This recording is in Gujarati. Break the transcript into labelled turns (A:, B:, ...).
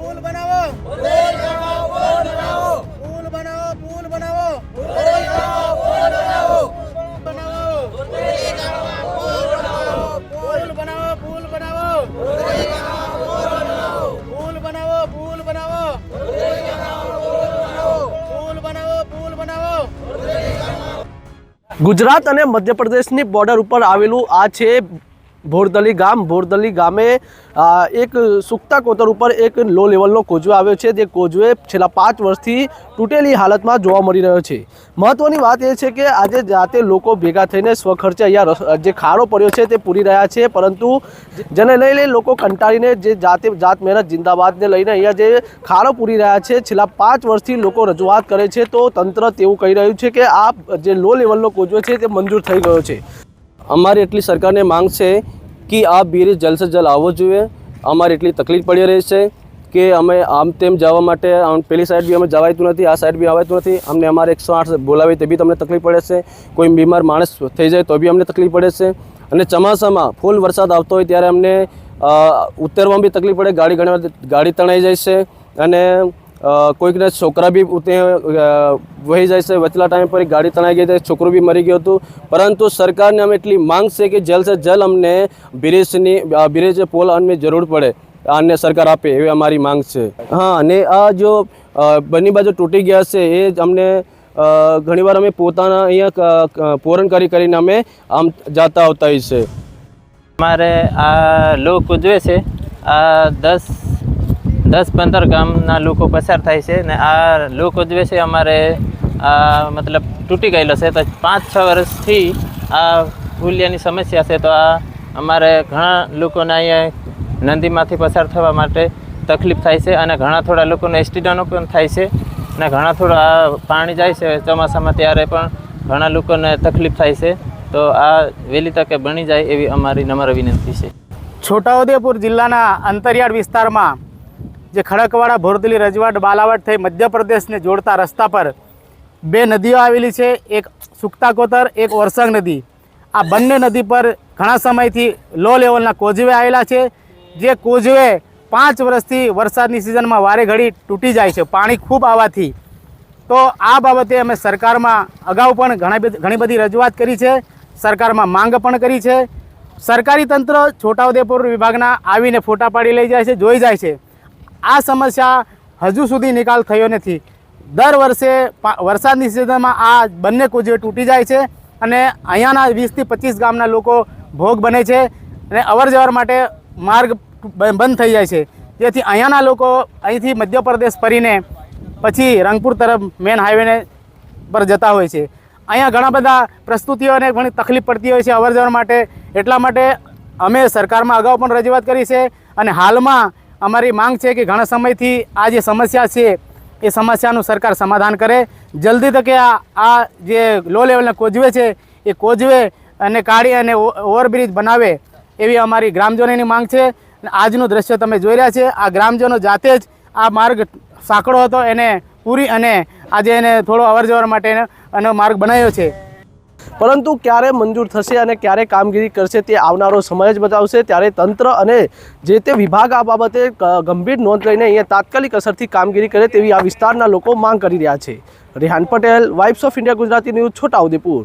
A: પુલ બનાવો પુલ બનાવો પુલ બનાવો બનાવો પુલ બનાવો પુલ બનાવો પુલ બનાવો પુલ બનાવો પુલ બનાવો પુલ બનાવો
B: ગુજરાત અને મધ્યપ્રદેશની બોર્ડર ઉપર આવેલું આ છે ભોરદલી ગામ, ભોરદલી ગામે એક સુકતા કોતર ઉપર એક લો લેવલનો કોજવે આવ્યો છે. જે કોજવે છેલ્લા પાંચ વર્ષથી તૂટેલી હાલતમાં જોવા મળી રહ્યો છે. મહત્વની વાત એ છે કે આજે જાતે લોકો ભેગા થઈને સ્વખર્ચે અહીંયા જે ખાડો પડ્યો છે તે પૂરી રહ્યા છે. પરંતુ જેને લઈને લોકો કંટાળીને જે જાતે, જાત મહેનત જિંદાબાદને લઈને અહીંયા જે ખાડો પૂરી રહ્યા છે, છેલ્લા પાંચ વર્ષથી લોકો રજૂઆત કરે છે, તો તંત્ર તેવું કહી રહ્યું છે કે આ જે લો લેવલનો કોજવો છે તે મંજૂર થઈ ગયો છે. અમારી એટલી સરકારને માંગ છે કે આ બ્રિજ જલ્દ સે જલ્દ આવવો જોઈએ. અમારી એટલી તકલીફ પડી રહી છે કે અમે આમ તેમ જવા માટે પેલી સાઈડ બી અમે જવાતું નથી, આ સાઈડ બી આવતું નથી. અમને અમારે એકસો આઠ બોલાવી તે બી તમને તકલીફ પડે છે. કોઈ બીમાર માણસ થઈ જાય તો બી અમને તકલીફ પડે છે. અને ચોમાસામાં ફૂલ વરસાદ આવતો હોય ત્યારે અમને ઉતરવામાં બી તકલીફ પડે, ગાડી ઘણી ગાડી તણાઈ જાય છે. અને કોઈકને છોકરા બી ઉતે વહી જાય છે વચલા ટાઈમ પર ગાડી તણાઈ ગઈ હતી છોકરું બી મરી ગયું હતું. પરંતુ સરકારને અમે એટલી માંગ છે કે જલ્દ સે જલ્દ અમને બ્રિજની બ્રિજ પોલ અમને જરૂર પડે. આને સરકાર આપે એવી અમારી માંગ છે. હા, અને આ જો બંને બાજુ તૂટી ગયા છે એ અમને ઘણીવાર અમે પોતાના અહીંયા ક- ક- પોરણ કરી કરીને અમે આમ જાતા આવતા છે.
C: અમારે આ લોક ઉજવે છે. આ દસ દસ પંદર ગામના લોકો પસાર થાય છે ને આ લોક ઉજવે છે અમારે, આ મતલબ તૂટી ગયેલો છે. તો પાંચ છ વર્ષથી આ ફૂલિયાની સમસ્યા છે. તો આ અમારે ઘણા લોકોને અહીંયા નદીમાંથી પસાર થવા માટે તકલીફ થાય છે અને ઘણા થોડા લોકોને એસટીડાનો પણ થાય છે અને ઘણા થોડા પાણી જાય છે ચોમાસામાં ત્યારે પણ ઘણા લોકોને તકલીફ થાય છે. તો આ વહેલી તકે બની જાય એવી અમારી નમ્ર વિનંતી છે.
A: છોટાઉદેપુર જિલ્લાના અંતરિયાળ વિસ્તારમાં જે ખડકવાડા ભોરદલી રજવાડ બાલાવાડ થઈ મધ્યપ્રદેશને જોડતા રસ્તા પર બે નદીઓ આવેલી છે. એક સુકતા કોતર એક ઓરસંગ નદી. આ બંને નદી પર ઘણા સમયથી લો લેવલના કોઝવે આવેલા છે, જે કોઝવે પાંચ વર્ષથી વરસાદની સિઝનમાં વારે ઘડી તૂટી જાય છે, પાણી ખૂબ આવવાથી. તો આ બાબતે અમે સરકારમાં અગાઉ પણ ઘણા ઘણી બધી રજૂઆત કરી છે. સરકારમાં માંગ પણ કરી છે. સરકારી તંત્ર છોટાઉદેપુર વિભાગના આવીને ફોટા પાડી લઈ જાય છે, જોઈ જાય છે. આ સમસ્યા હજુ સુધી નિકાલ થયો નથી. દર વર્ષે વરસાદની સિઝનમાં આ બંને કુજવે તૂટી જાય છે અને અહીંયાના વીસથી પચીસ ગામના લોકો ભોગ બને છે અને અવર જવર માટે માર્ગ બંધ થઈ જાય છે. જેથી અહીંયાના લોકો અહીંથી મધ્યપ્રદેશ ફરીને પછી રંગપુર તરફ મેન હાઈવેને પર જતા હોય છે. અહીંયા ઘણા બધા પ્રસ્તુતિઓને ઘણી તકલીફ પડતી હોય છે અવર જવર માટે. એટલા માટે અમે સરકારમાં અગાઉ પણ રજૂઆત કરી છે અને હાલમાં અમારી માંગ છે કે ઘણા સમયથી આ જે સમસ્યા છે, એ સમસ્યાનું સરકાર સમાધાન કરે. જલ્દી તકે આ આ જે લો લેવલના કોજવે છે, એ કોજવે અને કાઢી અને ઓવરબ્રિજ બનાવે એવી અમારી ગ્રામજનોની માંગ છે. આજનું દ્રશ્ય તમે જોઈ રહ્યા છે. આ ગ્રામજનો જાતે જ આ માર્ગ સાંકડો હતો, એને પૂરી અને આજે એને થોડો અવર માટે એનો માર્ગ બનાવ્યો છે.
B: પરંતુ ક્યારે મંજૂર થશે અને ક્યારે કામગીરી કરશે તે આવનારો સમય જ બતાવશે. ત્યારે તંત્ર અને જે તે વિભાગ આ બાબતે ગંભીર નોંધ લઈને અહીંયા તાત્કાલિક અસરથી કામગીરી કરે તેવી આ વિસ્તારના લોકો માંગ કરી રહ્યા છે. Rehan Patel vibes of India Gujarati news Chhotaudepur